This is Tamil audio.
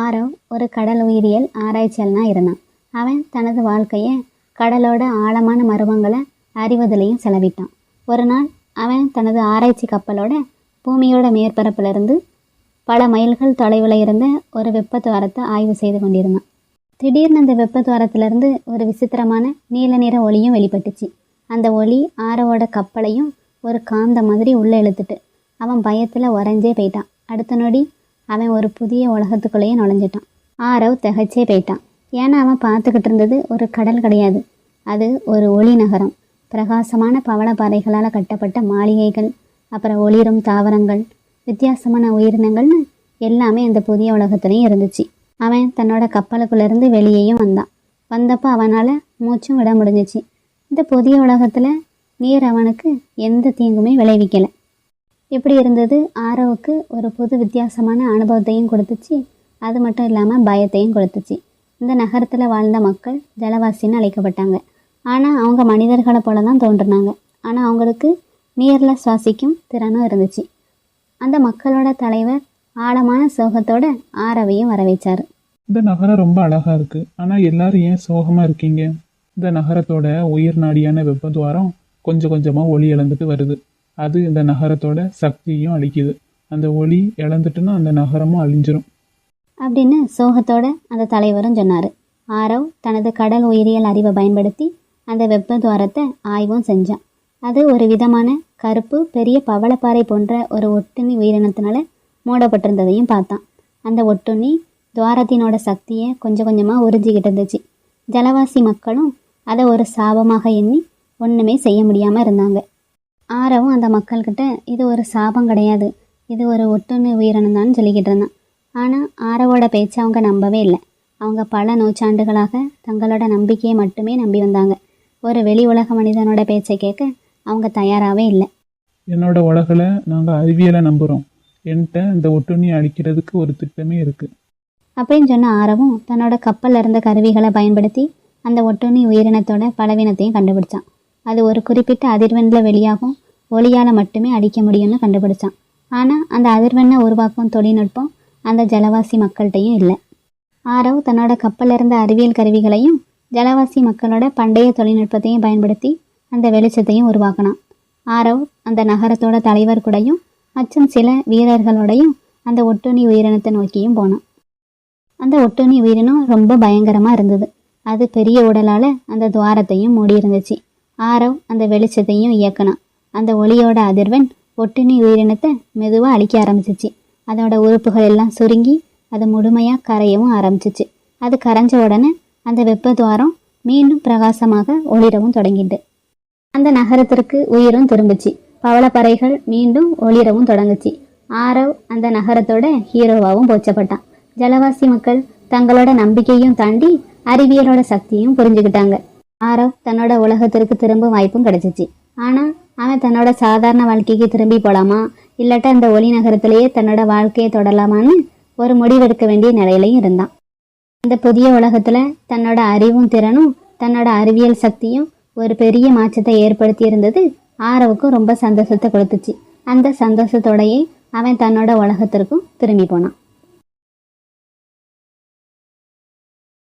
ஆரவ் ஒரு கடல் உயிரியல் ஆராய்ச்சியாளனாக இருந்தான். அவன் தனது வாழ்க்கையை கடலோட ஆழமான மர்மங்களை அறிவதிலையும் செலவிட்டான். ஒரு நாள் அவன் தனது ஆராய்ச்சி கப்பலோட பூமியோட மேற்பரப்பிலிருந்து பல மைல்கள் தொலைவில் இருந்த ஒரு வெப்பத்துவாரத்தை ஆய்வு செய்து கொண்டிருந்தான். திடீர்னு அந்த வெப்பத்துவாரத்திலிருந்து ஒரு விசித்திரமான நீல நிற ஒளியும் வெளிப்பட்டுச்சு. அந்த ஒளி ஆரவோட கப்பலையும் ஒரு காந்த மாதிரி உள்ளே இழுத்துட்டு அவன் பயத்தில் உறைஞ்சே போயிட்டான். அடுத்த நொடி அவன் ஒரு புதிய உலகத்துக்குள்ளேயே நுழைஞ்சிட்டான். ஆரவ் திகைச்சே போயிட்டான். ஏன்னா அவன் பார்த்துக்கிட்டு இருந்தது ஒரு கடல் கிடையாது. அது ஒரு ஒளி நகரம். பிரகாசமான பவளப்பாறைகளால் கட்டப்பட்ட மாளிகைகள் அப்புறம் ஒளிரும் தாவரங்கள் வித்தியாசமான உயிரினங்கள்னு எல்லாமே அந்த புதிய உலகத்துலேயும் இருந்துச்சு. அவன் தன்னோட கப்பலுக்குள்ளேருந்து வெளியேயும் வந்தான். வந்தப்போ அவனால் மூச்சும் விட முடிஞ்சிச்சு. இந்த புதிய உலகத்தில் நீர் அவனுக்கு எந்த தீங்குமே விளைவிக்கலை. இப்படி இருந்தது? ஆரோவுக்கு ஒரு புது வித்தியாசமான அனுபவத்தையும் கொடுத்துச்சு. அது மட்டும் இல்லாமல் பயத்தையும் கொடுத்துச்சு. இந்த நகரத்தில் வாழ்ந்த மக்கள் ஜலவாசின்னு அழைக்கப்பட்டாங்க. ஆனால் அவங்க மனிதர்களை போல தான் தோன்றுனாங்க. ஆனால் அவங்களுக்கு நீரில் சுவாசிக்கும் திறனும் இருந்துச்சு. அந்த மக்களோட தலைவர் ஆழமான சோகத்தோட ஆரவையும் வரவேச்சார் இந்த நகரம் ரொம்ப அழகாக இருக்குது ஆனால் எல்லாரும் ஏன் சோகமாக இருக்கீங்க? இந்த நகரத்தோட உயிர் நாடியான வெப்பத்வாரம் கொஞ்சம் கொஞ்சமாக ஒளி இழந்துட்டு வருது. அது இந்த நகரத்தோட சக்தியையும் அழிக்குது அந்த ஒளி இழந்துட்டுன்னா அந்த நகரமும் அழிஞ்சிரும். அப்படின்னு சோகத்தோட அந்த தலைவரும் சொன்னார். ஆரவ் தனது கடல் உயிரியல் அறிவை பயன்படுத்தி அந்த வெப்ப துவாரத்தை ஆய்வும் செஞ்சான். அது ஒரு விதமான கருப்பு பெரிய பவளப்பாறை போன்ற ஒரு ஒட்டுண்ணி உயிரினத்தினால மூடப்பட்டிருந்ததையும் பார்த்தான். அந்த ஒட்டுண்ணி துவாரத்தினோட சக்தியை கொஞ்சம் கொஞ்சமாக உறிஞ்சிக்கிட்டு இருந்துச்சு. ஜலவாசி மக்களும் அதை ஒரு சாபமாக எண்ணி ஒன்றுமே செய்ய முடியாமல் இருந்தாங்க. ஆரவும் அந்த மக்கள்கிட்ட இது ஒரு சாபம் கிடையாது. இது ஒரு ஒட்டுண்ணி உயிரினம் தான் சொல்லிக்கிட்டு இருந்தான். ஆனால் ஆரவோட பேச்சை அவங்க நம்பவே இல்லை. அவங்க பல நூற்றாண்டுகளாக தங்களோட நம்பிக்கையை மட்டுமே நம்பி வந்தாங்க. ஒரு வெளி உலக மனிதனோட பேச்சை கேட்க அவங்க தயாராகவே இல்லை. என்னோட உலகில் நாங்கள் அறிவியலை நம்புகிறோம் என்கிட்ட இந்த ஒட்டுண்ணி அழிக்கிறதுக்கு ஒரு திட்டமே இருக்கு. அப்படின்னு சொன்ன ஆரவும் தன்னோட கப்பலில் இருந்த கருவிகளை பயன்படுத்தி அந்த ஒட்டுண்ணி உயிரினத்தோட பலவீனத்தையும் கண்டுபிடிச்சான். அது ஒரு குறிப்பிட்ட அதிர்வெண்ணில் வெளியாகும். ஒளியால் மட்டுமே அடிக்க முடியும்னு கண்டுபிடிச்சான். ஆனால் அந்த அதிர்வெண்ணை உருவாக்கும் தொழில்நுட்பம் அந்த ஜலவாசி மக்கள்கிட்டையும் இல்லை. ஆரவ் தன்னோட கப்பலில் இருந்த அறிவியல் கருவிகளையும் ஜலவாசி மக்களோட பண்டைய தொழில்நுட்பத்தையும் பயன்படுத்தி அந்த வெளிச்சத்தையும் உருவாக்கினான். ஆரவ் அந்த நகரத்தோட தலைவர் கூடையும் மற்றும் சில வீரர்களோடையும் அந்த ஒட்டுணி உயிரினத்தை நோக்கியும் போனான். அந்த ஒட்டுணி உயிரினம் ரொம்ப பயங்கரமாக இருந்தது. அது பெரிய உடலால் அந்த துவாரத்தையும் மூடி இருந்துச்சு ஆரவ் அந்த வெளிச்சத்தையும் இயக்கினான். அந்த ஒளியோட அதிர்வெண் ஒட்டுண்ணி உயிரினத்தை மெதுவாக அழிக்க ஆரம்பிச்சிச்சு. அதோட உறுப்புகள் எல்லாம் சுருங்கி அது முழுமையாக கரையவும் ஆரம்பிச்சிச்சு. அது கரைஞ்ச உடனே அந்த வெப்ப துவாரம் மீண்டும் பிரகாசமாக ஒளிரவும் தொடங்கிட்டு. அந்த நகரத்திற்கு உயிரும் திரும்பிச்சு. பவளப்பறைகள் மீண்டும் ஒளிரவும் தொடங்குச்சு. ஆரவ் அந்த நகரத்தோட ஹீரோவாகவும் போச்சப்பட்டான் ஜலவாசி மக்கள் தங்களோட நம்பிக்கையும் தாண்டி அறிவியலோட சக்தியும் புரிஞ்சுக்கிட்டாங்க. ஆரவ் தன்னோட உலகத்திற்கு திரும்பும் வாய்ப்பும் கிடைச்சிச்சு. ஆனால் அவன் தன்னோட சாதாரண வாழ்க்கைக்கு திரும்பி போகலாமா இல்லாட்டா அந்த ஒளி நகரத்திலேயே தன்னோட வாழ்க்கையை தொடரலாமான்னு ஒரு முடிவெடுக்க வேண்டிய நிலையிலையும் இருந்தான். இந்த புதிய உலகத்துல தன்னோட அறிவும் திறனும் தன்னோட அறிவியல் சக்தியும் ஒரு பெரிய மாற்றத்தை ஏற்படுத்தி இருந்தது ஆரவுக்கும் ரொம்ப சந்தோஷத்தை கொடுத்துச்சு. அந்த சந்தோஷத்தோடயே அவன் தன்னோட உலகத்திற்கும் திரும்பி போனான்.